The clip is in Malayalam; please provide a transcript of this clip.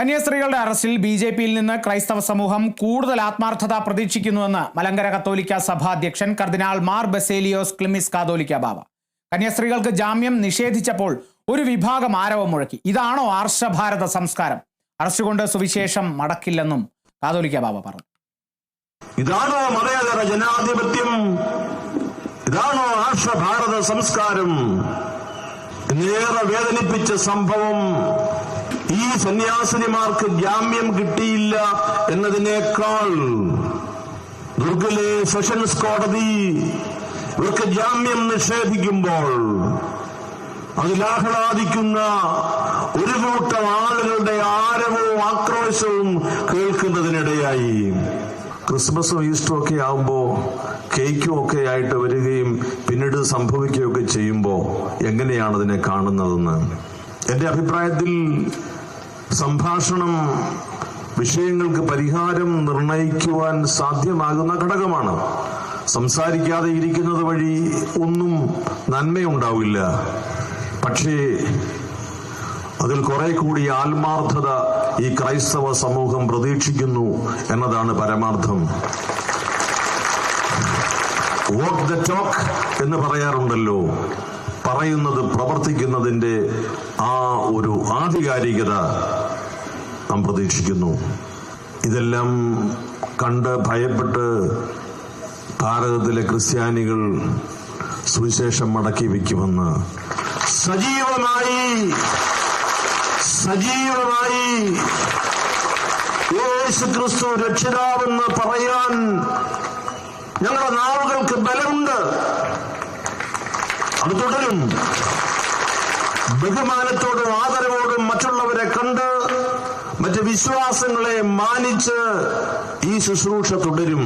കന്യാസ്ത്രീകളുടെ അറസ്റ്റിൽ ബി ജെ പിയിൽ നിന്ന് ക്രൈസ്തവ സമൂഹം കൂടുതൽ ആത്മാർത്ഥത പ്രതീക്ഷിക്കുന്നുവെന്ന് മലങ്കര കത്തോലിക്ക സഭാ അധ്യക്ഷൻ കർദിനാൾ മാർ ബസേലിയോസ് ക്ലിമിസ് കാതോലിക്ക ബാബ കന്യാസ്ത്രീകൾക്ക് ജാമ്യം നിഷേധിച്ചപ്പോൾ ഒരു വിഭാഗം ആരവം മുഴക്കി. ഇതാണോ ആർഷഭാരത സംസ്കാരം? അറസ്റ്റ് കൊണ്ട് സുവിശേഷം മടക്കില്ലെന്നും കാതോലിക്ക ബാബ പറഞ്ഞു. ഇതാണോ മതേതര ജനാധിപത്യം? ഇതാണോ ആർഷഭാരത സംസ്കാരം? നേരെ വേദനിപ്പിച്ച സംഭവം ഈ സന്യാസിനിമാർക്ക് ജാമ്യം കിട്ടിയില്ല എന്നതിനേക്കാൾ ദുർഗിലെ സെഷൻസ് കോടതി ഇവർക്ക് ജാമ്യം നിഷേധിക്കുമ്പോൾ അതിലാഹ്ലാദിക്കുന്ന ഒരു കൂട്ടം ആളുകളുടെ ആരവവും ആക്രോശവും കേൾക്കുന്നതിനിടയായി ക്രിസ്മസും ഈസ്റ്ററും ഒക്കെ ആവുമ്പോ കേക്കും ഒക്കെ ആയിട്ട് വരികയും പിന്നീട് സംഭവിക്കുകയൊക്കെ ചെയ്യുമ്പോൾ എങ്ങനെയാണ് അതിനെ കാണുന്നതെന്ന്? എന്റെ അഭിപ്രായത്തിൽ സംഭാഷണം വിഷയങ്ങൾക്ക് പരിഹാരം നിർണയിക്കുവാൻ സാധ്യമാകുന്ന ഘടകമാണ്. സംസാരിക്കാതെ ഇരിക്കുന്നത് വഴി ഒന്നും നന്മയുണ്ടാവില്ല. പക്ഷേ അതിൽ കുറെ കൂടി ആത്മാർത്ഥത ഈ ക്രൈസ്തവ സമൂഹം പ്രതീക്ഷിക്കുന്നു എന്നതാണ് പരമാർത്ഥം. വോക്ക് ദ ടോക്ക് എന്ന് പറയാറുണ്ടല്ലോ. പറയുന്നത് പ്രവർത്തിക്കുന്നതിന്റെ ആ ഒരു ആധികാരികത നാം പ്രതീക്ഷിക്കുന്നു. ഇതെല്ലാം കണ്ട് ഭയപ്പെട്ട് ഭാരതത്തിലെ ക്രിസ്ത്യാനികൾ സുവിശേഷം മടക്കി വയ്ക്കുമെന്ന്. സജീവമായി സജീവമായി യേശു ക്രിസ്തു രക്ഷിതാവെന്ന് പറയാൻ ഞങ്ങളുടെ നാവുകൾക്ക് ബലമുണ്ട്. അത് തുടരും. ബഹുമാനത്തോടും മറ്റ് വിശ്വാസങ്ങളെ മാനിച്ച് ഈ ശുശ്രൂഷ തുടരും.